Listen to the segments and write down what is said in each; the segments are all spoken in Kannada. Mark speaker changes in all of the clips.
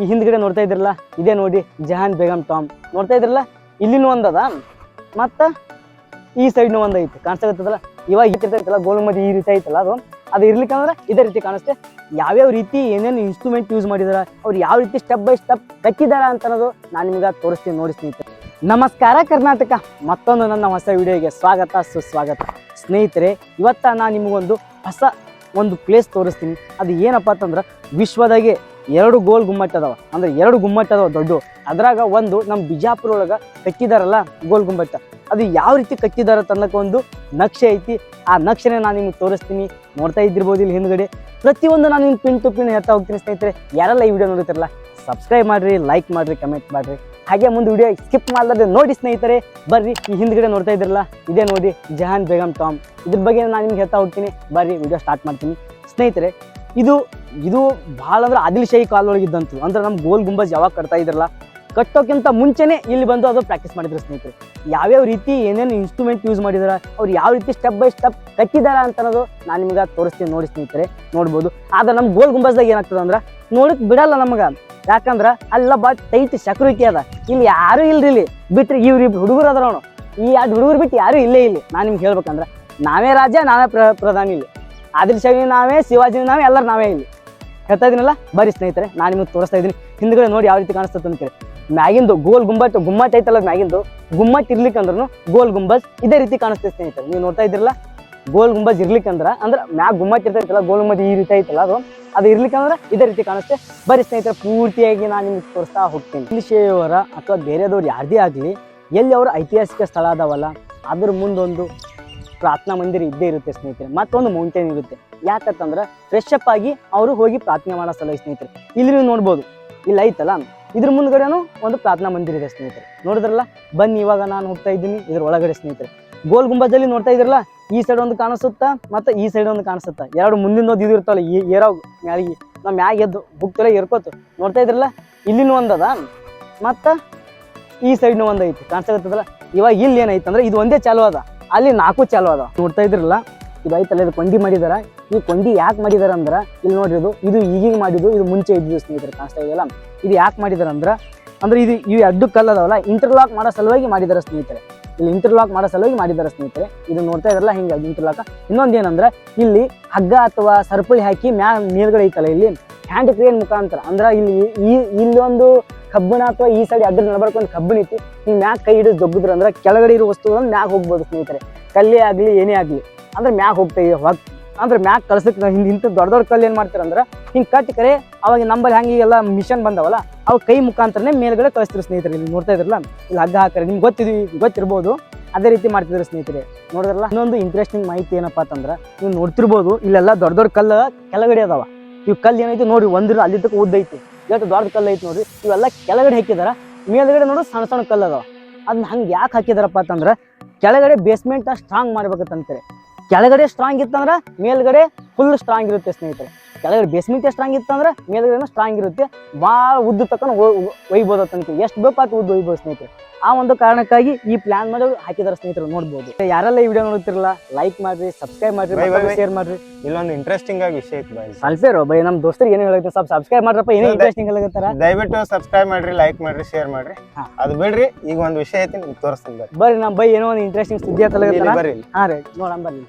Speaker 1: ಈ ಹಿಂದ್ಗಡೆ ನೋಡ್ತಾ ಇದ್ರಲ್ಲ ಇದೇ ನೋಡಿ, ಜಹಾನ್ ಬೇಗಂ ಟಾಮ್. ನೋಡ್ತಾ ಇದ್ರಲ್ಲ ಇಲ್ಲಿನೂ ಒಂದದ. ಮತ್ತ ಈ ಸೈಡ್ನು ಒಂದ್ ಐತಿ ಕಾಣಿಸ್ತಾಗತ್ತದಲ್ಲ ಇವಾಗ ಇಟ್ಟಿರ್ತೈತಲ್ಲ ಗೋಲ್ ಗೋಲ್ಮದಿ ಈ ರೀತಿ ಐತಲ್ಲ ಅದು? ಅದು ಇರ್ಲಿಕ್ಕಂದ್ರೆ ಇದೇ ರೀತಿ ಕಾಣಿಸುತ್ತೆ ಯಾವ್ಯಾವ ರೀತಿ ಏನೇನು ಇನ್ಸ್ಟ್ರೂಮೆಂಟ್ ಯೂಸ್ ಮಾಡಿದಾರ, ಅವ್ರು ಯಾವ ರೀತಿ ಸ್ಟೆಪ್ ಬೈ ಸ್ಟೆಪ್ ಕಟ್ಟಿದಾರ ಅಂತ ಅನ್ನೋದು ನಾನು ನಿಮ್ಗೆ ತೋರಿಸ್ತೀನಿ, ನೋಡಿ ಸ್ನೇಹಿತರೆ. ನಮಸ್ಕಾರ ಕರ್ನಾಟಕ! ಮತ್ತೊಂದು ನನ್ನ ಹೊಸ ವಿಡಿಯೋಗೆ ಸ್ವಾಗತ, ಸುಸ್ವಾಗತ. ಸ್ನೇಹಿತರೆ, ಇವತ್ತ ನಾನು ನಿಮಗೊಂದು ಹೊಸ ಒಂದು ಪ್ಲೇಸ್ ತೋರಿಸ್ತೀನಿ. ಅದು ಏನಪ್ಪ ಅಂತಂದ್ರೆ ವಿಶ್ವದಾಗೆ ಎರಡು ಗೋಲ್ ಗುಮ್ಮಟ್ ಅದಾವ. ಅಂದ್ರೆ ಎರಡು ಗುಮ್ಮಟ್ ಅದಾವ ದೊಡ್ಡ. ಅದ್ರಾಗ ಒಂದು ನಮ್ಮ ಬಿಜಾಪುರ ಒಳಗ ಕಟ್ಟಿದಾರಲ್ಲ ಗೋಲ್ ಗುಮ್ಮಟ. ಅದು ಯಾವ ರೀತಿ ಕಟ್ಟಿದಾರ ತನ್ನಕ ಒಂದು ನಕ್ಷೆ ಐತಿ. ಆ ನಕ್ಷೆನ ನಾನು ನಿಮ್ಗೆ ತೋರಿಸ್ತೀನಿ. ನೋಡ್ತಾ ಇದ್ದಿರ್ಬೋದು ಇಲ್ಲಿ ಹಿಂದ್ಗಡೆ. ಪ್ರತಿಯೊಂದು ನಾನು ನಿಮ್ಗೆ ಪಿನ್ ಟು ಪಿನ್ ಹೇಳ್ತಾ ಹೋಗ್ತೀನಿ ಸ್ನೇಹಿತರೆ. ಯಾರೆಲ್ಲ ಈ ವಿಡಿಯೋ ನೋಡ್ತಿರಲ್ಲ ಸಬ್ಸ್ಕ್ರೈಬ್ ಮಾಡ್ರಿ ಲೈಕ್ ಮಾಡ್ರಿ ಕಮೆಂಟ್ ಮಾಡ್ರಿ. ಹಾಗೆ ಮುಂದೆ ವಿಡಿಯೋ ಸ್ಕಿಪ್ ಮಾಡಲಾರ್ದೆ ನೋಡಿ ಸ್ನೇಹಿತರೆ. ಬರ್ರಿ, ಈ ಹಿಂದ್ಗಡೆ ನೋಡ್ತಾ ಇದ್ರಲ್ಲ, ಇದೇ ನೋಡಿ ಜಹಾನ್ ಬೇಗಂ ಟಾಮ್. ಇದ್ರ ಬಗ್ಗೆ ನಾನು ನಿಮ್ಗೆ ಹೇಳ್ತಾ ಹೋಗ್ತೀನಿ. ಬರ್ರಿ, ವಿಡಿಯೋ ಸ್ಟಾರ್ಟ್ ಮಾಡ್ತೀನಿ. ಸ್ನೇಹಿತರೆ ಇದು ಇದು ಭಾಳ ಅಂದ್ರೆ ಆದಿಲ್ ಶಾಹಿ ಕಾಲೊಳಗಿದ್ದಂತು ಅಂದ್ರೆ ನಮ್ಮ ಗೋಲ್ ಗುಂಬಜ್ ಯಾವಾಗ ಕಟ್ತಾ ಇದ್ರಲ್ಲ, ಕಟ್ಟೋಕ್ಕಿಂತ ಮುಂಚೆನೆ ಇಲ್ಲಿ ಬಂದು ಅದು ಪ್ರಾಕ್ಟೀಸ್ ಮಾಡಿದ್ರು ಸ್ನೇಹಿತರೆ. ಯಾವ್ಯಾವ ರೀತಿ ಏನೇನು ಇನ್ಸ್ಟ್ರೂಮೆಂಟ್ ಯೂಸ್ ಮಾಡಿದಾರ, ಅವ್ರು ಯಾವ ರೀತಿ ಸ್ಟೆಪ್ ಬೈ ಸ್ಟೆಪ್ ಕಟ್ಟಿದಾರ ಅಂತ ಅನ್ನೋದು ನಾನು ನಿಮ್ಗೆ ತೋರಿಸ್ತೀನಿ ನೋಡಿ ಸ್ನೇಹಿತರೆ, ನೋಡ್ಬೋದು. ಆದ್ರೆ ನಮ್ಮ ಗೋಲ್ ಗುಂಬಜ್ದಾಗ ಏನಾಗ್ತದ ಅಂದ್ರೆ, ನೋಡಕ್ ಬಿಡಲ್ಲ ನಮಗ. ಯಾಕಂದ್ರೆ ಅಲ್ಲ ಬಾ ಟೈಟ್ ಸೆಕ್ಯೂರಿಟಿ ಅದ. ಇಲ್ಲಿ ಯಾರು ಇಲ್ರಿ ಇಲ್ಲಿ? ಬಿಟ್ರಿ ಇವ್ರಿ ಹುಡುಗರು ಅದ್ರ ಈ ಎರಡು ಹುಡುಗರು ಬಿಟ್ಟು ಯಾರು ಇಲ್ಲೇ ಇಲ್ಲಿ? ನಾನು ನಿಮ್ಗೆ ಹೇಳ್ಬೇಕಂದ್ರೆ, ನಾವೇ ರಾಜ, ನಾವೇ ಪ್ರ, ಪ್ರಧಾನಿ ಇಲ್ಲಿ. ಆದಿಲ್ ಶಾಹಿ ನಾವೇ ಶಿವಾಜಿ ನಾವೇ, ಎಲ್ಲರೂ ನಾವೇ ಇಲ್ಲಿ. ಹೇಳ್ತಾ ಇದೀನಲ್ಲ? ಬರಿ ಸ್ನೇಹಿತರೆ, ನಾನು ನಿಮಗೆ ತೋರಿಸ್ತಾ ಇದ್ದೀನಿ ಹಿಂದ್ಗಡೆ ನೋಡಿ ಯಾವ ರೀತಿ ಕಾಣಿಸ್ತದೆ ಅಂತ ಕೇಳಿ. ಮ್ಯಾಗಿಂದು ಗೋಲ್ ಗುಂಬಟ್ ಗುಮ್ಮಟ್ ಐತಲ್ಲ ಮ್ಯಾಗಿಂದು? ಗುಮ್ಮಟ್ ಇರ್ಲಿಕ್ಕಂದ್ರೂ ಗೋಲ್ ಗುಂಬಜ್ ಇದೇ ರೀತಿ ಕಾಣಿಸ್ತದೆ ಸ್ನೇಹಿತರೆ. ನೀವು ನೋಡ್ತಾ ಇದ್ರಲ್ಲ ಗೋಲ್ ಗುಂಬಜ್ ಇರ್ಲಿಕ್ಕಂದ್ರ, ಅಂದ್ರೆ ಮ್ಯಾಗ್ ಗುಮ್ಮಟ್ ಇರ್ತೈತಲ್ಲ ಗೋಲ್ ಗುಂಬಜ್ ಈ ರೀತಿ ಐತಲ್ಲ ಅದು? ಅದು ಇರ್ಲಿಕ್ಕಂದ್ರೆ ಇದೇ ರೀತಿ ಕಾಣಿಸುತ್ತೆ ಬರೀ ಸ್ನೇಹಿತರೆ, ಪೂರ್ತಿಯಾಗಿ ನಾನು ನಿಮ್ಗೆ ತೋರಿಸ್ತಾ ಹೋಗ್ತೀನಿ. ಇಂಗ್ಲಿಷಿಯವರ ಅಥವಾ ಬೇರೆದವ್ರು ಯಾರದೇ ಆಗಲಿ, ಎಲ್ಲಿ ಅವರು ಐತಿಹಾಸಿಕ ಸ್ಥಳ ಅದಾವಲ್ಲ, ಅದ್ರ ಮುಂದೊಂದು ಪ್ರಾರ್ಥನಾ ಮಂದಿರ ಇದ್ದೇ ಇರುತ್ತೆ ಸ್ನೇಹಿತರೆ. ಮತ್ತೊಂದು ಮೌಂಟೇನ್ ಇರುತ್ತೆ. ಯಾಕಂತಂದ್ರೆ ಫ್ರೆಶ್ ಅಪ್ ಆಗಿ ಅವರು ಹೋಗಿ ಪ್ರಾರ್ಥನೆ ಮಾಡೋ ಸ್ಥಳ ಸ್ನೇಹಿತರೆ. ಇಲ್ಲಿ ನೀವು ನೋಡ್ಬೋದು. ಇಲ್ಲಿ ಐತಲ್ಲ? ಇದ್ರ ಮುಂದ್ಗಡೆನೂ ಒಂದು ಪ್ರಾರ್ಥನಾ ಮಂದಿರ ಇದೆ ಸ್ನೇಹಿತರೆ. ನೋಡಿದ್ರಲ್ಲ? ಬನ್ನಿ, ಇವಾಗ ನಾನು ಹೋಗ್ತಾ ಇದ್ದೀನಿ ಇದ್ರ ಒಳಗಡೆ ಸ್ನೇಹಿತರೆ. ಗೋಲ್ ಗುಂಬಜಲ್ಲಿ ನೋಡ್ತಾ ಇದ್ರಲ್ಲ? ಈ ಸೈಡ್ ಒಂದು ಕಾಣಿಸುತ್ತಾ? ಮತ್ತೆ ಈ ಸೈಡ್ ಒಂದು ಕಾಣಿಸುತ್ತಾ? ಎರಡು ಮುಂದಿನ ಒಂದು ಇದು ಇರ್ತಾವಲ್ಲ ಈ ಏರೋ ಮ್ಯಾಲಿಗೆ. ನಾವು ಮ್ಯಾಗ ಎದ್ದು ಬುಕ್ತಲೆ ಏರ್ಕೋತು. ನೋಡ್ತಾ ಇದ್ರಲ್ಲ? ಇಲ್ಲಿನೂ ಒಂದದ? ಮತ್ತ ಈ ಸೈಡ್ನು ಒಂದೈತಿ. ಕಾಣಿಸ್ತಾ ಇರ್ತದಲ್ಲ? ಇವಾಗ ಇಲ್ಲಿ ಏನೈತೆ ಅಂದ್ರೆ ಇದು ಒಂದೇ ಚಾಲು ಅದ. ಅಲ್ಲಿ ನಾಲ್ಕು ಚಾಲು ಅದ ನೋಡ್ತಾ ಇದ್ರಲ್ಲ ಇದು ಐತಲ್ಲ ಇದು ಕೊಂಡಿ ಮಾಡಿದಾರ. ಈ ಕೊಂಡಿ ಯಾಕೆ ಮಾಡಿದಾರ ಅಂದ್ರ, ಇಲ್ಲಿ ನೋಡ್ರಿ ಇದು ಇದು ಈಗೀಗ ಮಾಡಿದ್ದು, ಇದು ಮುಂಚೆ ಇದ್ದು ಸ್ನೇಹಿತರೆ ಕಾಣಿಸ್ತಾ ಇದೆಯಲ್ಲ? ಇದು ಯಾಕೆ ಮಾಡಿದಾರ ಅಂದ್ರ, ಅಂದ್ರೆ ಇದು ಇವು ಎಡ್ಡು ಕಲ್ಲದವಲ್ಲ ಇಂಟರ್ಲಾಕ್ ಮಾಡೋ ಸಲುವಾಗಿ ಮಾಡಿದಾರ ಸ್ನೇಹಿತರೆ. ಇಲ್ಲಿ ಇಂಟರ್ಲಾಕ್ ಮಾಡೋ ಸಲುವಾಗಿ ಮಾಡಿದಾರ ಸ್ನೇಹಿತರೆ. ಇದು ನೋಡ್ತಾ ಇದ್ರಲ್ಲ ಹಿಂಗೆ ಇಂಟರ್ಲಾಕ್ ಇನ್ನೊಂದು ಏನಂದ್ರೆ, ಇಲ್ಲಿ ಹಗ್ಗ ಅಥವಾ ಸರ್ಪಳಿ ಹಾಕಿ ಮ್ಯಾ, ಮೇಲ್ಗಡೆ ಐತಲ್ಲ ಇಲ್ಲಿ ಹ್ಯಾಂಡ್ ಕ್ರೇನ್ ಮುಖಾಂತರ, ಅಂದ್ರೆ ಇಲ್ಲಿ ಈ, ಇಲ್ಲೊಂದು ಕಬ್ಬಿಣ ಅಥವಾ ಈ ಸೈಡ್ ಅದ್ರ ನಡ್ಬರ್ಕೊಂಡು ಕಬ್ಬಿಣ ಐತಿ ನೀವು ಮ್ಯಾಗ ಕೈ ಹಿಡಿದು ದೊಗ್ಗಿದ್ರು ಅಂದ್ರೆ ಕೆಳಗಡೆ ಇರೋ ವಸ್ತುಗಳನ್ನ ಮ್ಯಾಗ ಹೋಗ್ಬೋದು ಸ್ನೇಹಿತರೆ. ಕಲ್ಲೇ ಆಗಲಿ, ಏನೇ ಆಗಲಿ, ಅಂದ್ರೆ ಮ್ಯಾಗ ಹೋಗ್ತಾ ಹೊಗ್. ಅಂದ್ರೆ ಮ್ಯಾಗ ಕಳ್ಸಕ್ ಹಿಂದ್ ಇಂಥ ದೊಡ್ಡ ದೊಡ್ಡ ಕಲ್ಲು ಏನ್ ಮಾಡ್ತಾರೆ ಅಂದ್ರೆ ಹಿಂಗ್ ಕಟ್ಟಿ ಕರೆ, ಅವಾಗ ನಂಬರ್ ಹೆಂಗೆ ಎಲ್ಲ ಮಿಷನ್ ಬಂದವಲ್ಲ, ಅವು ಕೈ ಮುಖಾಂತರನೇ ಮೇಲ್ಗಡೆ ಕಳಿಸ್ತಿರು ಸ್ನೇಹಿತರೆ. ನೀವು ನೋಡ್ತಾ ಇದ್ರಲ್ಲ, ಇಲ್ಲಿ ಹಗ್ಗ ಹಾಕರೆ ನಿಮ್ಗೆ ಗೊತ್ತಿದ್ವಿ ಗೊತ್ತಿರ್ಬೋದು. ಅದೇ ರೀತಿ ಮಾಡ್ತಿದ್ರು ಸ್ನೇಹಿತರೆ. ನೋಡಿದ್ರಲ್ಲ? ಇನ್ನೊಂದು ಇಂಟ್ರೆಸ್ಟಿಂಗ್ ಮಾಹಿತಿ ಏನಪ್ಪ ಅಂತಂದ್ರ, ನೀವು ನೋಡ್ತಿರ್ಬೋದು, ಇಲ್ಲೆಲ್ಲ ದೊಡ್ಡ ದೊಡ್ಡ ಕಲ್ಲು ಕೆಳಗಡೆ ಅದಾವ. ಇವ್ ಕಲ್ಲು ಏನೈತಿ ನೋಡಿ ಒಂದ್ರ ಅಲ್ಲಿ ಉದ್ದೈತಿ ಎಷ್ಟು ದೊಡ್ಡ ಕಲ್ಲು ಐತಿ ನೋಡ್ರಿ. ಇವೆಲ್ಲ ಕೆಳಗಡೆ ಹಾಕಿದಾರ. ಮೇಲ್ಗಡೆ ನೋಡು ಸಣ್ಣ ಸಣ್ಣ ಕಲ್ಲು ಅದಾವ. ಅದನ್ನ ಹಂಗೆ ಯಾಕೆ ಹಾಕಿದಾರಪ್ಪ ಅಂತಂದ್ರ ಕೆಳಗಡೆ ಬೇಸ್ಮೆಂಟ್ ಸ್ಟ್ರಾಂಗ್ ಮಾಡ್ಬೇಕಂತಾರೆ ಕೆಳಗಡೆ ಸ್ಟ್ರಾಂಗ್ ಇತ್ತಂದ್ರ ಮೇಲ್ಗಡೆ ಫುಲ್ ಸ್ಟ್ರಾಂಗ್ ಇರುತ್ತೆ ಸ್ನೇಹಿತರೆ. ಕೆಳಗಡೆ ಬೇಸ್ಮೆಂಟ್ ಸ್ಟ್ರಾಂಗ್ ಇತ್ತಂದ್ರೆ ಮೇಲ್ಗಡೆ ಸ್ಟ್ರಾಂಗ್ ಇರುತ್ತೆ. ಭಾಳ ಉದ್ದ ತಕ್ಕ ಒಯ್ಬೋದು ಅಂತ ಎಷ್ಟು ಬೇಕು ಅದು ಉದ್ದ ಒಯ್ಬೋದು ಸ್ನೇಹಿತರೆ. ಆ ಒಂದು ಕಾರಣಕ್ಕಾಗಿ ಈ ಪ್ಲಾನ್ ಮಾಡಿ ಹಾಕಿದಾರೆ ಸ್ನೇಹಿತರು ನೋಡ್ಬೋದು. ಯಾರೆಲ್ಲ ಈ ವಿಡಿಯೋ ನೋಡ್ತಿರಲ್ಲ ಲೈಕ್ ಮಾಡ್ರಿ ಸಬ್ಸ್ಕ್ರೈಬ್ ಮಾಡ್ರಿ. ಶೇರ್ ಮಾಡ್ರಿ.
Speaker 2: ಇಲ್ಲೊಂದು ಇಂಟ್ರೆಸ್ಟಿಂಗ್ ಆಗಿ ವಿಷಯ ಐತಿ ಬಾಯ್
Speaker 1: ಬೈ ನಮ್ಮ ದೋಸ್ತರಿಗೆ ಏನು ಹೇಳುತ್ತೆ ಸ್ವಲ್ಪ ಸಬ್ಸ್ಕ್ರೈಬ್ ಮಾಡ್ರಪ್ಪ ಏನೇ? ಇಂಟ್ರೆಸ್ಟಿಂಗ್ ಆಗತ್ತಾರ
Speaker 2: ದಯವಿಟ್ಟು ಸಬ್ಸ್ಕ್ರೈಬ್ ಮಾಡ್ರಿ ಲೈಕ್ ಮಾಡ್ರಿ ಶೇರ್ ಮಾಡ್ರಿ. ಅದು ಬಿಡ್ರಿ ಈಗ ಒಂದು ವಿಷಯ ಐತಿ ನಿಮ್ಗೆ ತೋರಿಸ್ತೀನಿ ಬರ್ರಿ
Speaker 1: ನಮ್ಮ ಬೈ ಏನೋ ಒಂದು ಇಂಟ್ರೆಸ್ಟಿಂಗ್ ಸುದ್ದಿ
Speaker 2: ಅಂತ
Speaker 1: ಹತ್ತಲಾಗತ್ತಾರ
Speaker 2: ಬರ್ರಿ.
Speaker 1: ಹಾ ರೀ ನೋಡಣ ಬರ್ರಿ.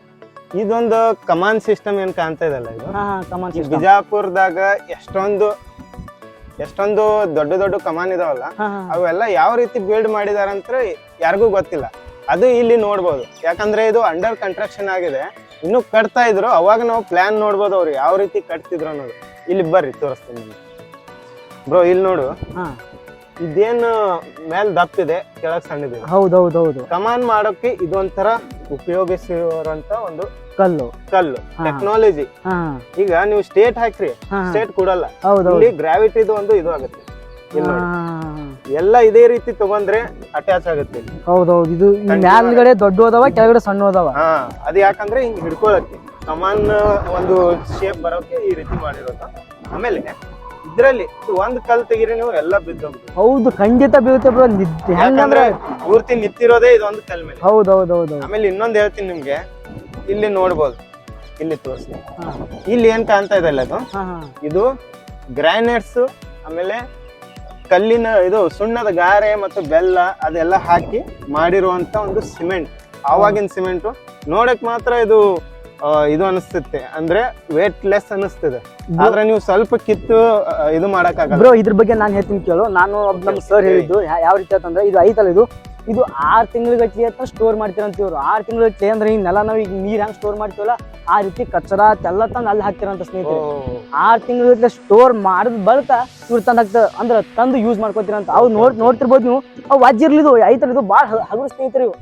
Speaker 2: ಇದೊಂದು ಕಮಾಂಡ್ ಸಿಸ್ಟಮ್ ಏನ್ ಕಾಣ್ತಾ ಇದಲ್ಲ ಇದು? ಬಿಜಾಪುರದಾಗ ಎಷ್ಟೊಂದು ಎಷ್ಟೊಂದು ದೊಡ್ಡ ದೊಡ್ಡ ಕಮಾನ್ ಇದಾವಲ್ಲ ಅವೆಲ್ಲ ಯಾವ ರೀತಿ ಬಿಲ್ಡ್ ಮಾಡಿದಾರಂತ ಯಾರಿಗೂ ಗೊತ್ತಿಲ್ಲ. ಅದು ಇಲ್ಲಿ ನೋಡ್ಬೋದು. ಯಾಕಂದ್ರೆ ಇದು ಅಂಡರ್ ಕನ್ಸ್ಟ್ರಕ್ಷನ್ ಆಗಿದೆ. ಇನ್ನು ಕಟ್ತಾ ಇದ್ರು ಅವಾಗ ನಾವು ಪ್ಲಾನ್ ನೋಡ್ಬೋದು ಅವ್ರು ಯಾವ ರೀತಿ ಕಟ್ತಿದ್ರು ಅನ್ನೋದು. ಇಲ್ಲಿ ಬರ್ರಿ ತೋರಿಸ್ತೀನಿ ನಿಮ್ಗೆ. ಬ್ರೋ ಇಲ್ಲಿ ನೋಡು. ಇದೇನು ಮೇಲ್ ದಪ್ಪಿದೆ ಕೆಳಗ್ ಸಣ್ಣದಿದೆ.
Speaker 1: ಹೌದು ಹೌದು ಹೌದು
Speaker 2: ಕಮಾನ್ ಮಾಡೋಕೆ ಇದೊಂಥರ ಉಪಯೋಗಿಸಿರುವಂತ ಒಂದು
Speaker 1: ಕಲ್ಲು.
Speaker 2: ಕಲ್ಲು. ಟೆಕ್ನಾಲಜಿ ಈಗ ನೀವು ಸ್ಟೇಟ್ ಹಾಕ್ರಿ ಸ್ಟೇಟ್ ಕೊಡಲ್ಲ.
Speaker 1: ಹೌದು
Speaker 2: ಇಲ್ಲಿ ಗ್ರಾವಿಟಿದು ಒಂದು ಇದು ಆಗುತ್ತೆ. ಎಲ್ಲ ಇದೇ ರೀತಿ ತಗೊಂಡ್ರೆ ಅಟ್ಯಾಚ್ ಆಗುತ್ತೆ.
Speaker 1: ಹೌದೌದು. ಇದು ಮೇಲ್ಗಡೆ ದೊಡ್ಡ ಹೋದವ ಕೆಳಗಡೆ ಸಣ್ಣ
Speaker 2: ಹೋದವ? ಅದು ಯಾಕಂದ್ರೆ ಹಿಂಗ್ ಹಿಡ್ಕೊಳಕ್ಕೆ. ಸಮಾನ ಒಂದು ಶೇಪ್ ಬರೋಕೆ ಈ ರೀತಿ ಮಾಡಿರೋದು. ಆಮೇಲೆ ಇದ್ರಲ್ಲಿ ಇದು ಒಂದ್ ಕಲ್ ತೆಗಿರಿ ನೀವು ಎಲ್ಲ ಬಿದ್ದೋಗ್ಬೋದು
Speaker 1: ಹೌದು ಖಂಡಿತ ಬೀಳುತ್ತೆ ಬ್ರೋ. ಹೆಂಗಂದ್ರೆ
Speaker 2: ಯಾಕಂದ್ರೆ ಪೂರ್ತಿ ನಿಂತಿರೋದೇ ಇದೊಂದು ಕಲ್ ಮೇಲೆ.
Speaker 1: ಹೌದು ಹೌದು ಹೌದು ಹೌದು
Speaker 2: ಆಮೇಲೆ ಇನ್ನೊಂದ್ ಹೇಳ್ತೀನಿ ನಿಮ್ಗೆ. ಇಲ್ಲಿ ನೋಡ್ಬೋದು. ಇಲ್ಲಿ ತೋರಿಸಿ ಇಲ್ಲಿ ಏನ್ ಕಾಣ್ತಾ ಇದೆ ಅದು? ಇದು ಗ್ರಾನೈಟ್ಸ್ ಆಮೇಲೆ ಕಲ್ಲಿನ ಇದು ಸುಣ್ಣದ ಗಾರೆ ಮತ್ತು ಬೆಲ್ಲ ಅದೆಲ್ಲ ಹಾಕಿ ಮಾಡಿರುವಂತ ಒಂದು ಸಿಮೆಂಟ್. ಆವಾಗಿನ ಸಿಮೆಂಟ್. ನೋಡಕ್ ಮಾತ್ರ ಇದು ಇದು ಅನಿಸ್ತೈತೆ ಅಂದ್ರೆ ವೇಟ್ ಲೆಸ್ ಅನಿಸ್ತದೆ ಆದ್ರೆ ನೀವು ಸ್ವಲ್ಪ ಕಿತ್ತು ಇದು ಮಾಡಕ್ಕಾಗಲ್ಲ
Speaker 1: ಬ್ರೋ ಇದ್ರ ಬಗ್ಗೆ ನಾನು ಹೇಳ್ತೀನಿ ಕೇಳು. ನಾನು ನಮ್ಮ ಸರ್ ಹೇಳಿದ್ದು ಯಾವ ರೀತಿ ಅಂತಂದ್ರೆ ಇದು ಐತಲ್ಲ ಇದು? ಇದು ಆರು ತಿಂಗಳ ಅಂತ ಸ್ಟೋರ್ ಮಾಡ್ತೀರಂತ ಇವ್ರು. ಆರು ತಿಂಗಳ ಅಂದ್ರೆ ಈ ನೆಲ ನಾವು ಈಗ ನೀರ್ ಹೆಂಗ್ ಸ್ಟೋರ್ ಮಾಡ್ತೀವಲ್ಲ ಆ ರೀತಿ ಕಚ್ಚರ ತೆಲ್ಲ ತಂದು ಅಲ್ಲಿ ಹಾಕ್ತಿರಂತ ಸ್ನೇಹಿತರೆ. ಆರು ತಿಂಗಳ ಸ್ಟೋರ್ ಮಾಡಿದ ಬಳಿಕ ಇವ್ರು ತಂದು ಹಾಕ್ತ ಅಂದ್ರೆ ತಂದು ಯೂಸ್ ಮಾಡ್ಕೋತೀರಂತ ಅವು ನೋಡ್ ನೋಡ್ತಿರ್ಬೋದು ನೀವು. ಅವು ವಜ್ಜಿರ್ಲಿದು ಐತಲ್ಲ ಇದು ಭಾಳ ಹಗುರು ಸ್ನೇಹಿತರೆ ಇವು.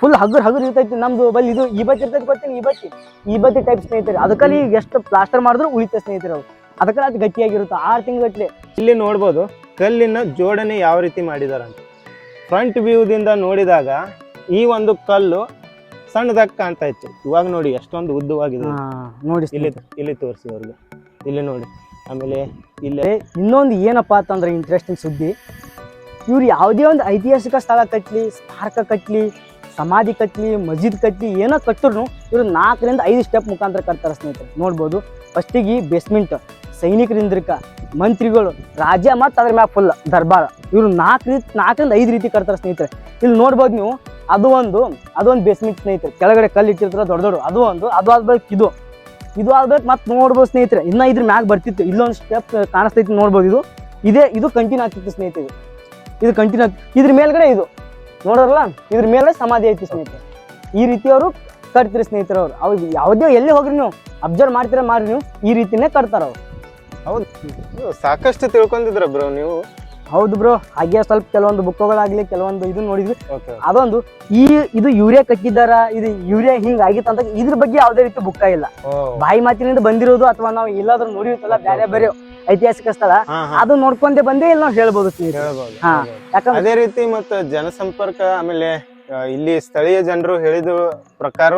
Speaker 1: ಫುಲ್ ಹಗುರ್ ಹಗುರ್ ಇರ್ತೈತಿ ನಮ್ದು ಬಲ್ಲಿ ಇದು. ಈ ಬತ್ತಿ ಇರ್ತೈತಿ ಗೊತ್ತೀನಿ ಈ ಬತ್ತಿ? ಈ ಬತ್ತಿ ಟೈಪ್ ಸ್ನೇಹಿತರೆ. ಅದಕ್ಕಲ್ಲಿ ಎಷ್ಟು ಪ್ಲಾಸ್ಟರ್ ಮಾಡಿದ್ರು ಉಳಿತ ಸ್ನೇಹಿತರೆ ಅವು ಅದಕ್ಕಲ್ಲ ಅದು ಗಟ್ಟಿಯಾಗಿರುತ್ತೆ ಆರು ತಿಂಗಳಗಟ್ಲೆ
Speaker 2: ಇಲ್ಲಿ ನೋಡ್ಬೋದು ಕಲ್ಲಿನ ಜೋಡಣೆ ಯಾವ ರೀತಿ ಮಾಡಿದಾರ ಅಂತ ಫ್ರಂಟ್ ವ್ಯೂದಿಂದ ನೋಡಿದಾಗ ಈ ಒಂದು ಕಲ್ಲು ಸಣ್ಣದಾಗಿ ಕಾಣ್ತಾ ಇತ್ತು. ಇವಾಗ ನೋಡಿ ಎಷ್ಟೊಂದು ಉದ್ದವಾಗಿದೆ.
Speaker 1: ನೋಡಿ
Speaker 2: ಇಲ್ಲಿ ಇಲ್ಲಿ ತೋರಿಸಿ ಅವ್ರಿಗೆ. ಇಲ್ಲಿ ನೋಡಿ. ಆಮೇಲೆ ಇಲ್ಲಿ
Speaker 1: ಇನ್ನೊಂದು ಏನಪ್ಪಾ ಅಂತಂದ್ರೆ ಇಂಟ್ರೆಸ್ಟಿಂಗ್ ಸುದ್ದಿ. ಇವ್ರು ಯಾವುದೇ ಒಂದು ಐತಿಹಾಸಿಕ ಸ್ಥಳ ಕಟ್ಲಿ ಸ್ಮಾರಕ ಕಟ್ಲಿ ಸಮಾಧಿ ಕಟ್ಲಿ ಮಸ್ಜಿದ್ ಕಟ್ಲಿ ಏನೋ ಕಟ್ಟರು ಇವರು ನಾಲ್ಕರಿಂದ ಐದು ಸ್ಟೆಪ್ ಮುಖಾಂತರ ಕಟ್ತಾರೆ ಸ್ನೇಹಿತರೆ. ನೋಡ್ಬೋದು. ಫಸ್ಟಿಗೆ ಬೇಸ್ಮೆಂಟ್ ಸೈನಿಕರಿಂದ್ರಕ ಮಂತ್ರಿಗಳು ರಾಜ್ಯ ಮತ್ತು ಅದ್ರ ಮ್ಯಾಗ ಫುಲ್ ದರ್ಬಾರ್. ಇವರು ನಾಲ್ಕು ರೀತಿ ನಾಲ್ಕರಿಂದ ಐದು ರೀತಿ ಕಟ್ತಾರೆ ಸ್ನೇಹಿತರೆ. ಇಲ್ಲಿ ನೋಡ್ಬೋದು ನೀವು, ಅದು ಒಂದು ಅದೊಂದು ಒಂದು ಬೇಸ್ಮೆಂಟ್ ಸ್ನೇಹಿತರೆ. ಕೆಳಗಡೆ ಕಲ್ಲು ಇಟ್ಟಿರ್ತಾರೆ, ದೊಡ್ಡ ದೊಡ್ಡ. ಅದು ಒಂದು, ಅದು ಆದ್ಬೇಕು ಇದು. ಇದು ಆದ್ಬೇಕು ಮತ್ತೆ ನೋಡ್ಬೋದು ಸ್ನೇಹಿತರೆ, ಇನ್ನ ಇದ್ರ ಮ್ಯಾಗ ಬರ್ತಿತ್ತು. ಇಲ್ಲೊಂದು ಸ್ಟೆಪ್ ಕಾಣಿಸ್ತೈತಿ ನೋಡ್ಬೋದು ಇದು. ಇದೇ, ಇದು ಕಂಟಿನ್ಯೂ ಆಗ್ತಿತ್ತು ಸ್ನೇಹಿತರೆ ಇದು. ಕಂಟಿನ್ಯೂ ಕಂಟಿನ್ಯೂ ಇದ್ರ ಮೇಲ್ಗಡೆ ಇದು. ನೋಡೋರಲ್ಲ ಇದ್ರ ಮೇಲೆ ಸಮಾಧಿ ಐತಿ ಸ್ನೇಹಿತರೆ. ಈ ರೀತಿ ಅವರು ಕಟ್ತೀರಿ ಸ್ನೇಹಿತರೆ ಅವ್ರು. ಅವ್ರು ಯಾವುದೇ ಎಲ್ಲಿ ಹೋಗ್ರಿ ನೀವು, ಅಬ್ಸರ್ವ್ ಮಾಡ್ತೀರ, ಮಾಡ್ರಿ ನೀವು, ಈ ರೀತಿನೇ ಕಟ್ತಾರ ಅವ್ರು.
Speaker 2: ಹೌದು. ಸಾಕಷ್ಟು ತಿಳ್ಕೊಂಡಿದ್ರ ಬ್ರೋ ನೀವು.
Speaker 1: ಹೌದು ಬ್ರೋ ಹಾಗೆ ಸ್ವಲ್ಪ ಕೆಲವೊಂದು ಬುಕ್ಗಳಾಗ್ಲಿ ಕೆಲವೊಂದು ಇದು ನೋಡಿದ್ವಿ. ಅದೊಂದು ಈ ಇದು ಯೂರಿಯಾ ಕಟ್ಟಿದ್ದಾರ ಇದು ಯೂರಿಯಾ ಹಿಂಗ್ ಆಗಿತ್ತು ಅಂತ ಇದ್ರ ಬಗ್ಗೆ ಯಾವ್ದೇ ರೀತಿ ಬುಕ್ಕ ಇಲ್ಲ ಬಾಯಿ ಮಾತಿನಿಂದ ಬಂದಿರೋದು ಅಥವಾ ನಾವು ಎಲ್ಲಾದ್ರೂ ನೋಡಿರ್ತಲ್ಲ ಬೇರೆ ಬೇರೆ ಐತಿಹಾಸಿಕ ಸ್ಥಳ ಅದು ನೋಡ್ಕೊಂಡೇ ಬಂದೇ ಇಲ್ಲಿ ನಾವು ಹೇಳ್ಬೋದು.
Speaker 2: ಅದೇ ರೀತಿ ಮತ್ತೆ ಜನಸಂಪರ್ಕ ಆಮೇಲೆ ಇಲ್ಲಿ ಸ್ಥಳೀಯ ಜನರು ಹೇಳಿದ ಪ್ರಕಾರ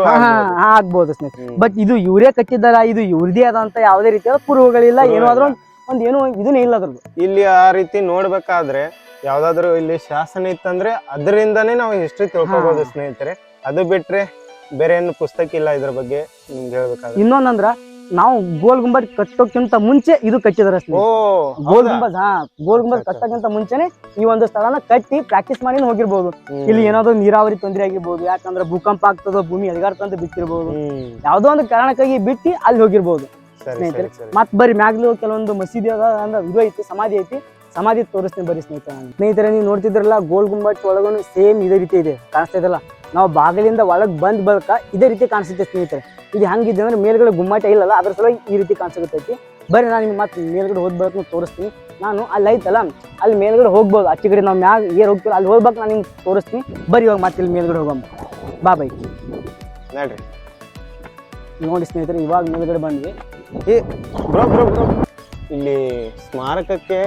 Speaker 1: ಆಗ್ಬೋದು. ಸ್ನೇಹಿತರೆ. ಬಟ್ ಇದು ಇವರೇ ಕಟ್ಟಿದ್ದಾರ ಇದು ಇವ್ರದೇ ಆದಂತ ಯಾವುದೇ ರೀತಿಯಾದ ಪೂರ್ವಗಳಿಲ್ಲ ಏನೋ ಆದ್ರೂ ಒಂದ್- ಏನು ಇದನ್ನ ಇಲ್ಲ ಅದ್ರದ್ದು.
Speaker 2: ಇಲ್ಲಿ ಆ ರೀತಿ ನೋಡ್ಬೇಕಾದ್ರೆ ಯಾವ್ದಾದ್ರು ಇಲ್ಲಿ ಶಾಸನ ಇತ್ತಂದ್ರೆ ಅದರಿಂದಾನೇ ನಾವು ಹಿಸ್ಟ್ರಿ ತಿಳ್ಕೊಬಹುದು. ಸ್ನೇಹಿತರೆ. ಅದು ಬಿಟ್ರೆ ಬೇರೆ ಏನು ಪುಸ್ತಕ ಇಲ್ಲ ಇದ್ರ ಬಗ್ಗೆ ನಿಮ್ಗೆ ಹೇಳ್ಬೇಕಾದ್ರೆ.
Speaker 1: ಇನ್ನೊಂದಂದ್ರ ನಾವು ಗೋಲ್ ಗುಂಬಜ್ ಕಟ್ಟೋಕ್ಕಿಂತ ಮುಂಚೆ ಇದು ಕಟ್ಟಿದಾರೆ
Speaker 2: ಓ
Speaker 1: ಗೋಲ್ ಗುಂಬಜ್ ಹಾ ಗೋಲ್ ಗುಂಬಜ್ ಕಟ್ಟೋಕ್ಕಿಂತ ಮುಂಚೆನೆ ಈ ಒಂದು ಸ್ಥಳನ ಕಟ್ಟಿ ಪ್ರಾಕ್ಟೀಸ್ ಮಾಡಿ ಹೋಗಿರ್ಬೋದು. ಇಲ್ಲಿ ಏನಾದ್ರು ನೀರಾವರಿ ತೊಂದರೆ ಆಗಿರ್ಬೋದು ಯಾಕಂದ್ರೆ ಭೂಕಂಪ ಆಗ್ತದ ಭೂಮಿ ಅಧಿಕಾರತಂತ ಬಿಟ್ಟಿರ್ಬೋದು. ಯಾವ್ದೋ ಒಂದು ಕಾರಣಕ್ಕಾಗಿ ಬಿಟ್ಟು ಅಲ್ಲಿ ಹೋಗಿರ್ಬೋದು. ಸ್ನೇಹಿತರೆ. ಮತ್ ಬರೀ ಮ್ಯಾಗ್ಲು ಕೆಲವೊಂದು ಮಸೀದಿ ಅದ ಅಂದ್ರೆ ಇದು ಐತಿ ಸಮಾಧಿ ಐತಿ. ಸಮಾಧಿ ತೋರಿಸ್ತೀನಿ ಬರೀ ಸ್ನೇಹಿತರೆ ಸ್ನೇಹಿತರೆ ನೀವು ನೋಡ್ತಿದ್ರಲ್ಲ ಗೋಲ್ ಗುಂಬಟ್ ಒಳಗೂ ಸೇಮ್ ಇದೇ ರೀತಿ ಇದೆ ಕಾಣಿಸ್ತಾ ಇದಲ್ಲ ನಾವು ಬಾಗಿಲಿಂದ ಒಳಗ್ ಬಂದ್ ಬಳಿಕ ಇದೇ ರೀತಿ ಕಾಣಿಸುತ್ತೆ ಸ್ನೇಹಿತರೆ. ಇದು ಹೆಂಗಿದೆ ಅಂದ್ರೆ ಮೇಲ್ಗಡೆ ಗುಮ್ಮಟ ಇಲ್ಲಲ್ಲ ಅದ್ರ ಸಲ ಈ ರೀತಿ ಕಾಣಿಸುತ್ತೈತಿ ಬರ್ರಿ ನಾನು ನಿಮ್ಗೆ ಮತ್ತೆ ಮೇಲ್ಗಡೆ ಹೋದ್ ಬಳಿಕ ತೋರಿಸ್ತೀನಿ. ನಾನು ಅಲ್ಲಿ ಐತಲ್ಲ ಅಲ್ಲಿ ಮೇಲ್ಗಡೆ ಹೋಗ್ಬೋದು. ಆಚೆ ಕಡೆ ನಾವು ಮ್ಯಾಗ ಏರ್ ಹೋಗ್ತೀವಿ ಅಲ್ಲಿ ಹೋಗ್ಬೇಕು ನಾನು ನಿಮ್ಗೆ ತೋರಿಸ್ತೀನಿ. ಬರ್ರಿ ಇವಾಗ ಮತ್ತೆ ಇಲ್ಲಿ ಮೇಲ್ಗಡೆ ಹೋಗಮ್ಮ ಬಾ ಬೈ.
Speaker 2: ನೋಡ್ರಿ.
Speaker 1: ನೋಡಿ ಸ್ನೇಹಿತರೆ ಇವಾಗ ಮೇಲ್ಗಡೆ ಬಂದ್ವಿ.
Speaker 2: Bro bro bro. ಇಲ್ಲಿ ಸ್ಮಾರಕಕ್ಕೆ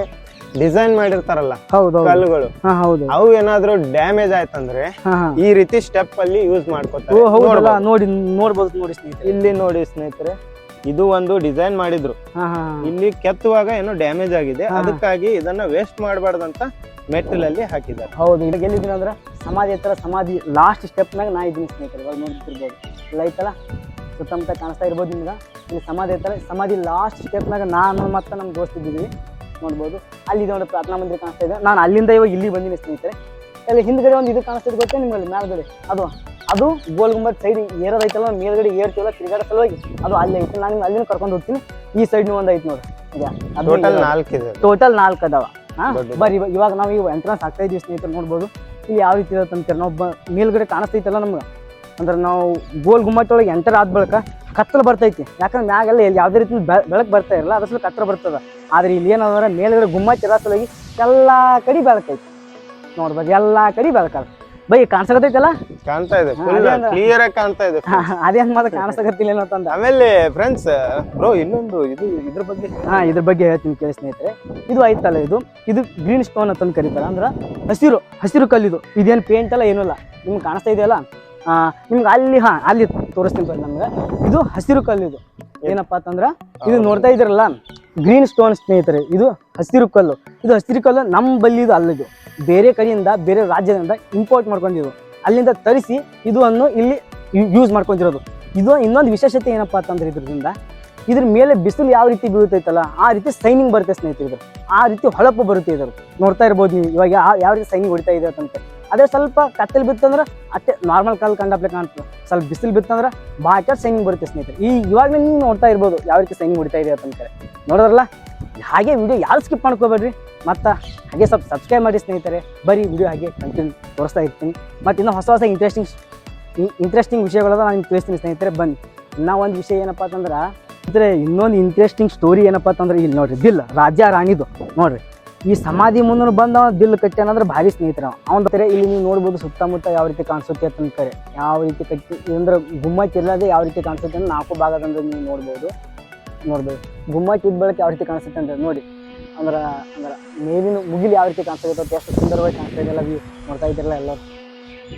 Speaker 2: ಡಿಸೈನ್ ಮಾಡಿರ್ತಾರಲ್ಲ
Speaker 1: ಹೌದು
Speaker 2: ಕಲ್ಲುಗಳು.
Speaker 1: ಹೌದು.
Speaker 2: ಅವು ಏನಾದ್ರೂ ಡ್ಯಾಮೇಜ್ ಆಯ್ತಂದ್ರೆ ಈ ರೀತಿ ಸ್ಟೆಪ್ ಅಲ್ಲಿ ಯೂಸ್ ಮಾಡ್ಕೊತಾರೆ.
Speaker 1: ನೋಡಿ ನೋಡ್ಬೋದು ನೋಡಿ ಸ್ನೇಹಿತರೆ.
Speaker 2: ಇಲ್ಲಿ ನೋಡಿ ಸ್ನೇಹಿತರೆ ಇದು ಒಂದು ಡಿಸೈನ್ ಮಾಡಿದ್ರು. ಇಲ್ಲಿ ಕೆತ್ತುವಾಗ ಏನೋ ಡ್ಯಾಮೇಜ್ ಆಗಿದೆ. ಅದಕ್ಕಾಗಿ ಇದನ್ನ ವೇಸ್ಟ್ ಮಾಡಬಾರ್ದಂತ ಮೆಟಲ್ ಅಲ್ಲಿ ಹಾಕಿದ್ದಾರೆ.
Speaker 1: ಹೌದು ಈಗ ಎಲ್ಲಿದ್ದೀನಿ ಅಂದ್ರೆ ಸಮಾಧಿ ಹತ್ರ ಸಮಾಧಿ ಲಾಸ್ಟ್ ಸ್ಟೆಪ್ ನಾಗ ನಾ ಇದ್ದೀನಿ ಸ್ನೇಹಿತರೆ. ಇವಾಗ ನೋಡ್ತಿರ್ಬೋದು. ಇಲ್ಲ ಐತಲ್ಲ ಸುತ್ತಮುತ್ತ ಕಾಣಿಸ್ತಾ ಇರ್ಬೋದು ನಿಮ್ಗೆ. ಇಲ್ಲಿ ಸಮಾಧಿ ಎತ್ತರ ಸಮಾಧಿ ಲಾಸ್ಟ್ ಸ್ಟೆಪ್ ನಾಗ ನಾನು ಮತ್ತೆ ನಮ್ಮ ದೋಸ್ತ್ ಇದ್ದೀವಿ. ನೋಡ್ಬೋದು. ಅಲ್ಲಿ ನೋಡಿ ಪ್ರಾರ್ಥನಾ ಮಂದಿರ ಕಾಣಿಸ್ತಾ ಇದೆ. ನಾನು ಅಲ್ಲಿಂದ ಇವಾಗ ಇಲ್ಲಿ ಬಂದಿನಿ ಸ್ನೇಹಿತರೆ. ಅಲ್ಲಿ ಹಿಂದ್ಗಡೆ ಒಂದು ಇದು ಕಾಣಿಸ್ತಾ ಇದೆ ಗೊತ್ತೇ ನಿಮ್ಮಲ್ಲಿ ಮೇಲ್ಗಡೆ. ಅದು ಅದು ಗೋಲ್ ಗುಂಬಟ್ ಸೈಡ್ ಏರೋದೈತಲ್ಲ ಮೇಲ್ಗಡೆ ಏರ್ತೀವಲ್ಲ ತಿರುಗಾಡ ಸಲುವಾಗಿ ಅದು ಅಲ್ಲಿ ಐತೆ. ನಾನು ಅಲ್ಲಿಂದ ಕರ್ಕೊಂಡು ಹೋಗ್ತೀನಿ. ಈ ಸೈಡ್ ಒಂದು ಐತೆ ನೋಡಿ.
Speaker 2: ಟೋಟಲ್ ನಾಲ್ಕು
Speaker 1: ಟೋಟಲ್ ನಾಲ್ಕು ಅದಾವ. ಹಾ? ಬರೀ ಇವಾಗ ನಾವು ಈಗ ಎಂಟ್ರೆನ್ಸ್ ಆಗ್ತಾ ಇದೀವಿ ಸ್ನೇಹಿತರು ನೋಡ್ಬೋದು. ಇಲ್ಲಿ ಯಾವ ರೀತಿ ಇರುತ್ತೆ ಅಂತಾರೆ ನಾವು ಬ ಮೇಲ್ಗಡೆ ಕಾಣಿಸ್ತೈತಲ್ಲ ನಮ್ಗೆ. ಅಂದ್ರೆ ನಾವು ಗೋಲ್ ಗುಮ್ಮಟ್ಟ ಒಳಗೆ ಎಂಟರ್ ಆದ ಬಳಿಕ ಕತ್ತಲು ಬರ್ತೈತಿ. ಯಾಕಂದ್ರೆ ಮ್ಯಾಗೆಲ್ಲ ಎಲ್ಲಿ ಯಾವುದೇ ರೀತಿ ಬೆಳಕು ಬರ್ತಾ ಇರಲ್ಲ ಅದ್ರ ಸಲ ಕತ್ತಲು ಬರ್ತದ. ಆದ್ರೆ ಇಲ್ಲಿ ಏನಂದ್ರೆ ಮೇಲ್ಗಡೆ ಗುಮ್ಮಟ ಇರೋ ಸಲುವಾಗಿ ಎಲ್ಲಾ ಕಡೆ ಬೆಳಕೈತಿ. ನೋಡ್ಬೋದು ಎಲ್ಲಾ ಕಡೆ ಬೆಳಕಲ್ಲ ಬೈ ಕಾಣಿಸಕತ್ತೈತಲ್ಲ?
Speaker 2: ಕಾಣ್ತಾ ಇದೆ ಕ್ಲಿಯರ್ ಆಗಿ ಕಾಣ್ತಾ ಇದೆ
Speaker 1: ಅದೇ ಹಂಗ ಮಾತ್ರ ಕಾಣಿಸಕತ್ತಿಲ್ಲ ಏನೋ ಅಂತಂದ
Speaker 2: ಆಮೇಲೆ ಫ್ರೆಂಡ್ಸ್ ಬ್ರೋ ಇನ್ನೊಂದು ಇದು ಇದ್ರ ಬಗ್ಗೆ
Speaker 1: ಹಾ ಇದ್ರ ಬಗ್ಗೆ ಹೇಳ್ತೀನಿ ಕೇಳಿ ಸ್ನೇಹಿತರೆ. ಇದು ಐತಲ್ಲ ಇದು? ಇದು ಗ್ರೀನ್ ಸ್ಟೋನ್ ಅಂತಂದು ಕರೀತಾರೆ. ಅಂದ್ರೆ ಹಸಿರು ಹಸಿರು ಕಲ್ಲಿದು. ಇದೇನು ಪೇಂಟ್ ಅಲ್ಲ ಏನೂ ಇಲ್ಲ ನಿಮ್ಗೆ ಕಾಣಿಸ್ತಾ ಇದೆಯಲ್ಲ? ನಿಮ್ಗೆ ಅಲ್ಲಿ, ಹಾ, ಅಲ್ಲಿ ತೋರಿಸ್ತೀನಿ ಬರ್ರಿ ನಮ್ಗೆ. ಇದು ಹಸಿರು ಕಲ್ಲು ಇದು. ಏನಪ್ಪ ಅಂತಂದ್ರೆ, ಇದು ನೋಡ್ತಾ ಇದ್ರಲ್ಲ ಗ್ರೀನ್ ಸ್ಟೋನ್ ಸ್ನೇಹಿತರೆ, ಇದು ಹಸಿರು ಕಲ್ಲು. ಇದು ಹಸಿರು ಕಲ್ಲು ನಮ್ಮ ಬಲ್ಲಿದು ಅಲ್ಲಿದು. ಬೇರೆ ಕಡೆಯಿಂದ, ಬೇರೆ ರಾಜ್ಯದಿಂದ ಇಂಪೋರ್ಟ್ ಮಾಡ್ಕೊಂಡಿದ್ರು ಅಲ್ಲಿಂದ ತರಿಸಿ ಇದು ಅನ್ನು ಇಲ್ಲಿ ಯೂಸ್ ಮಾಡ್ಕೊಂಡಿರೋದು. ಇದು ಇನ್ನೊಂದು ವಿಶೇಷತೆ ಏನಪ್ಪ ಅಂತಂದ್ರೆ ಇದ್ರಿಂದ ಇದ್ರ ಮೇಲೆ ಬಿಸಿಲು ಯಾವ ರೀತಿ ಬೀಳುತ್ತೈತಲ್ಲ ಆ ರೀತಿ ಸೈನಿಂಗ್ ಬರುತ್ತೆ ಸ್ನೇಹಿತರೆ ಇದು ಆ ರೀತಿ ಹೊಳಪು ಬರುತ್ತೆ ಇದ್ರ ನೋಡ್ತಾ ಇರ್ಬೋದು ನೀವು, ಇವಾಗ ಯಾವ ರೀತಿ ಸೈನಿಂಗ್ ಹೊಡಿತಾ ಇದೆ ಅಂತ ಅದೇ ಸ್ವಲ್ಪ ಕತ್ತಲ್ ಬಿತ್ತಂದ್ರೆ ಅಟ್ಟೆ ನಾರ್ಮಲ್ ಕಾಲ್ ಕಂಡಪ್ಲೆ ಕಾಣ್ತದೆ. ಸ್ವಲ್ಪ ಬಿಸಿಲು ಬಿತ್ತಂದ್ರೆ ಭಾಳ ಸೈನಿಂಗ್ ಬರುತ್ತೆ ಸ್ನೇಹಿತರೆ. ಈ ಇವಾಗ ನೀವು ನೋಡ್ತಾ ಇರ್ಬೋದು ಯಾವ ರೀತಿ ಸೈನಿಂಗ್ ಹೊಡಿತಾ ಇದೆ ಅಂತ ನೋಡೋದ್ರಲ್ಲ? ಹಾಗೆ ವಿಡಿಯೋ ಯಾರು ಸ್ಕಿಪ್ ಮಾಡ್ಕೋಬೇಡ್ರಿ? ಮತ್ತು ಹಾಗೆ ಸ್ವಲ್ಪ ಸಬ್ಸ್ಕ್ರೈಬ್ ಮಾಡಿ ಸ್ನೇಹಿತರೆ. ಬರೀ ವಿಡಿಯೋ ಹಾಗೆ ಕಂಟಿನ್ಯೂ ತೋರಿಸ್ತಾ ಇರ್ತೀನಿ. ಮತ್ತು ಇನ್ನೂ ಹೊಸ ಹೊಸ ಇಂಟ್ರೆಸ್ಟಿಂಗ್ ಇಂಟ್ರೆಸ್ಟಿಂಗ್ ವಿಷಯಗಳದ ನಾನು ನಿಮ್ಗೆ ತಿಳಿಸ್ತೀನಿ ಸ್ನೇಹಿತರೆ. ಬನ್ನಿ. ಇನ್ನೂ ಒಂದು ವಿಷಯ ಏನಪ್ಪ ಅಂತಂದ್ರೆ ಇದ್ರೆ ಇನ್ನೊಂದು ಇಂಟ್ರೆಸ್ಟಿಂಗ್ ಸ್ಟೋರಿ ಏನಪ್ಪ ಅಂತಂದ್ರೆ ಇಲ್ಲಿ ನೋಡ್ರಿ. ದಿಲ್ ರಾಜ್ಯ ರಾಣಿದು. ನೋಡ್ರಿ. ಈ ಸಮಾಧಿ ಮುಂದೆ ಬಂದ ದಿಲ್ ಕಟ್ಟ್ಯಾನಂದ್ರೆ ಭಾರಿ ಸ್ನೇಹಿತರ ಅವನ ತರ ಇಲ್ಲಿ ನೀವು ನೋಡ್ಬೋದು ಸುತ್ತಮುತ್ತ ಯಾವ ರೀತಿ ಕಾಣಿಸುತ್ತೆ ಅಂತ ಕರೆ ಯಾವ ರೀತಿ ಕಟ್ಟಿ ಅಂದ್ರೆ ಗುಮ್ಮಟ್ ಇಲ್ಲದೆ ಯಾವ ರೀತಿ ಕಾಣಿಸುತ್ತೆ ಅಂತ ನಾಲ್ಕು ಭಾಗದಂದ್ರೆ ನೀವು ನೋಡ್ಬೋದು. ನೋಡ್ಬೋದು. ಗುಮ್ಮಟ್ ಇದ್ದ ಬಳಕೆ ಯಾವ ರೀತಿ ಕಾಣಿಸುತ್ತೆ ಅಂತ ನೋಡಿ. ಅಂದ್ರೆ ಅಂದ್ರೆ ಮೇಲಿನ ಮುಗಿಲು ಯಾವ ರೀತಿ ಕಾಣಿಸುತ್ತೆ ಎಷ್ಟು ಸುಂದರವಾಗಿ ಕಾಣಿಸ್ತಾ ಇದೆಯಲ್ಲ ವ್ಯೂ ನೋಡ್ತಾ ಇದಿರಲ್ಲ ಎಲ್ಲರೂ.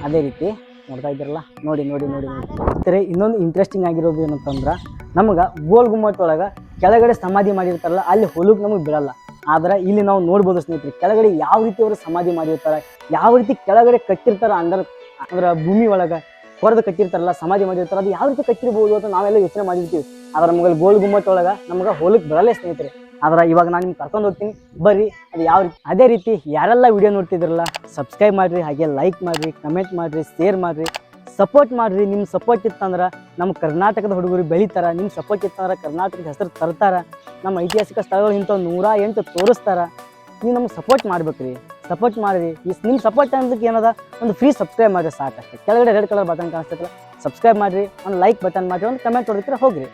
Speaker 1: ಅದೇ ರೀತಿ ನೋಡ್ತಾ ಇದ್ದಿರಲ್ಲ. ನೋಡಿ ನೋಡಿ ನೋಡಿ ನೋಡಿ. ಕರೆ ಇನ್ನೊಂದು ಇಂಟ್ರೆಸ್ಟಿಂಗ್ ಆಗಿರೋದು ಏನಂತಂದ್ರೆ, ನಮ್ಗೆ ಗೋಲ್ ಗುಮ್ಮಟ್ ಒಳಗೆ ಕೆಳಗಡೆ ಸಮಾಧಿ ಮಾಡಿರ್ತಾರಲ್ಲ, ಅಲ್ಲಿ ಹೊಲಕ್ಕೆ ನಮಗೆ ಬಿಡಲ್ಲ. ಆದ್ರೆ ಇಲ್ಲಿ ನಾವು ನೋಡ್ಬೋದು ಸ್ನೇಹಿತರೆ, ಕೆಳಗಡೆ ಯಾವ ರೀತಿ ಅವರು ಸಮಾಧಿ ಮಾಡಿರ್ತಾರೆ, ಯಾವ ರೀತಿ ಕೆಳಗಡೆ ಕಟ್ಟಿರ್ತಾರ ಅಂದ್ರೆ ಅಂದ್ರೆ ಭೂಮಿ ಒಳಗೆ ಹೊರದು ಕಟ್ಟಿರ್ತಾರಲ್ಲ, ಸಮಾಧಿ ಮಾಡಿರ್ತಾರೆ ಅದು ಯಾವ ರೀತಿ ಕಟ್ಟಿರ್ಬೋದು ಅಂತ ನಾವೆಲ್ಲ ಯೋಚನೆ ಮಾಡಿರ್ತೀವಿ. ಆದ್ರೆ ನಮಗೆ ಗೋಲ್ ಗುಮ್ಮಟ್ ಒಳಗೆ ನಮ್ಗೆ ಹೊಲಕ್ಕೆ ಬರಲ್ಲೇ ಸ್ನೇಹಿತರೆ. ಆದ್ರೆ ಇವಾಗ ನಾನು ನಿಮ್ಗೆ ಕರ್ಕೊಂಡು ಹೋಗ್ತೀನಿ. ಬರ್ರಿ, ಅದು ಯಾವ ರೀತಿ ಅದೇ ರೀತಿ ಯಾರೆಲ್ಲ ವಿಡಿಯೋ ನೋಡ್ತಿದ್ರಲ್ಲ ಸಬ್ಸ್ಕ್ರೈಬ್ ಮಾಡಿರಿ, ಹಾಗೆ ಲೈಕ್ ಮಾಡಿರಿ ಕಮೆಂಟ್ ಮಾಡಿರಿ ಶೇರ್ ಮಾಡಿರಿ ಸಪೋರ್ಟ್ ಮಾಡಿರಿ. ನಿಮ್ಮ ಸಪೋರ್ಟ್ ಇತ್ತಂದ್ರೆ ನಮ್ಮ ಕರ್ನಾಟಕದ ಹುಡುಗರು ಬೆಳಿತಾರ ನಿಮ್ಮ ಸಪೋರ್ಟ್ ಇತ್ತಂದ್ರೆ ಕರ್ನಾಟಕದ ಹೆಸರು ತರ್ತಾರ. ನಮ್ಮ ಐತಿಹಾಸಿಕ ಸ್ಥಳಗಳು ಇಂಥವು ನೂರ ಎಂಟು ತೋರಿಸ್ತಾರೆ. ನೀವು ನಮ್ಗೆ ಸಪೋರ್ಟ್ ಮಾಡ್ಬೇಕ್ರಿ. ಸಪೋರ್ಟ್ ಮಾಡಿರಿ. ಈ ನಿಮ್ಮ ಸಪೋರ್ಟ್ ಅನ್ನೋದಕ್ಕೆ ಏನದ ಒಂದು ಫ್ರೀ ಸಬ್ಸ್ಕ್ರೈಬ್ ಮಾಡಿರಿ ಸಾಕಷ್ಟೇ. ಕೆಳಗಡೆ ರೆಡ್ ಕಲರ್ ಬಟನ್ ಕಾಣಿಸ್ತೈತಲ್ಲ ಸಬ್ಸ್ಕ್ರೈಬ್ ಮಾಡಿರಿ. ಒಂದು ಲೈಕ್ ಬಟನ್ ಮಾಡಿರಿ. ಒಂದು ಕಮೆಂಟ್ ಹೊಡಿದ್ರೆ ಹೋಗ್ರಿ.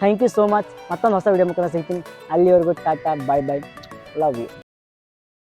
Speaker 1: ಥ್ಯಾಂಕ್ ಯು ಸೋ ಮಚ್ ಮತ್ತೊಂದು ಹೊಸ ವಿಡಿಯೋ ಮುಖಾಂತರ ಸಿಗ್ತೀನಿ. ಅಲ್ಲಿವರೆಗೂ tata bye bye love you